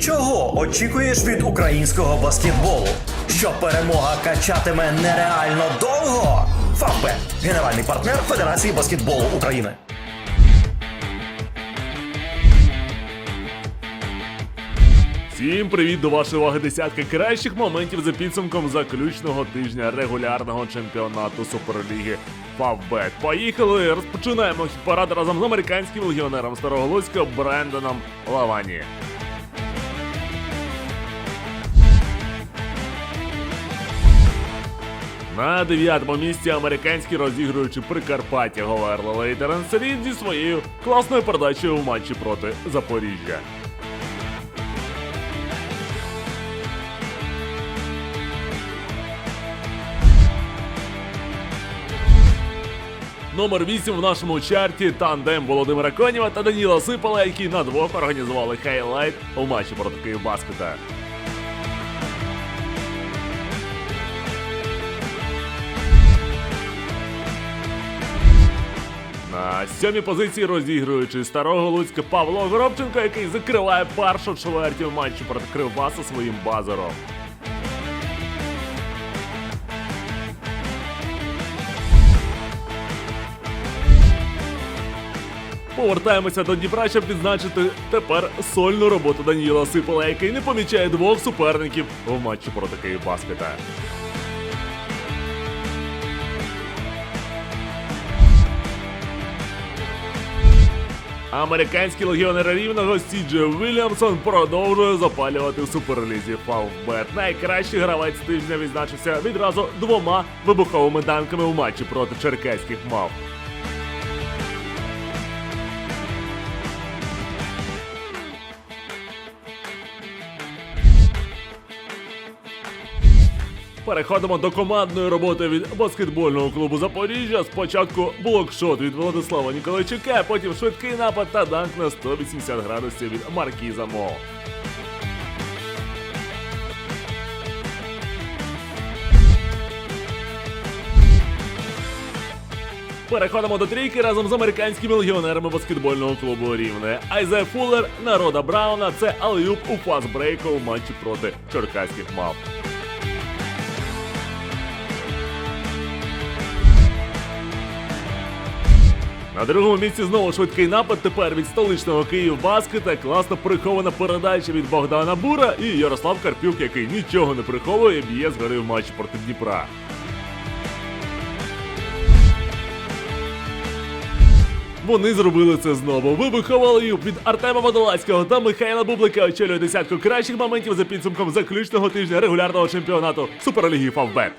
Чого очікуєш від українського баскетболу? Що перемога качатиме нереально довго? Фавбет – генеральний партнер Федерації баскетболу України. Всім привіт до вашої уваги десятки кращих моментів за підсумком заключного тижня регулярного чемпіонату Суперліги Фавбет. Поїхали! Розпочинаємо хіт-парад разом з американським легіонером Старого Луцька Брендоном Лавані. На дев'ятому місці американські розігруючи Прикарпаття Говерла Селін зі своєю класною передачею в матчі проти Запоріжжя. Номер 8 в нашому чарті тандем Володимира Конєва та Даніла Сипала, які на двох організували хайлайт у матчі проти Київбаскета. На сьомій позиції розігруючи старого Луцька Павло Горобченко, який закриває першу чверть у матчі проти Кривбаса своїм базером. Повертаємося до Дніпра, щоб відзначити тепер сольну роботу Даніла Сипала, який не помічає двох суперників в матчі проти Київбаскета. Американський легіонер рівного Сіджі Вільямсон продовжує запалювати в суперлізі Фавбет. Найкращий гравець тижня відзначився відразу двома вибуховими данками у матчі проти черкеських мав. Переходимо до командної роботи від баскетбольного клубу Запоріжжя. Спочатку блокшот від Владислава Ніколайчука, потім швидкий напад та данк на 180 градусів від Маркіза Мо. Переходимо до трійки разом з американськими легіонерами баскетбольного клубу Рівне. Айзе Фуллер, народа Брауна це алеюб у фастбрейку у матчі проти черкаських мав. На другому місці знову швидкий напад. Тепер від столичного Київбаскета. Класно прихована передача від Богдана Бура і Ярослав Карпюк, який нічого не приховує, б'є згори в матчі проти Дніпра. Вони зробили це знову. Вибуховали їх від Артема Водолацького та Михайла Бублика очолює десятку кращих моментів за підсумком заключного тижня регулярного чемпіонату Суперліги Фавбет.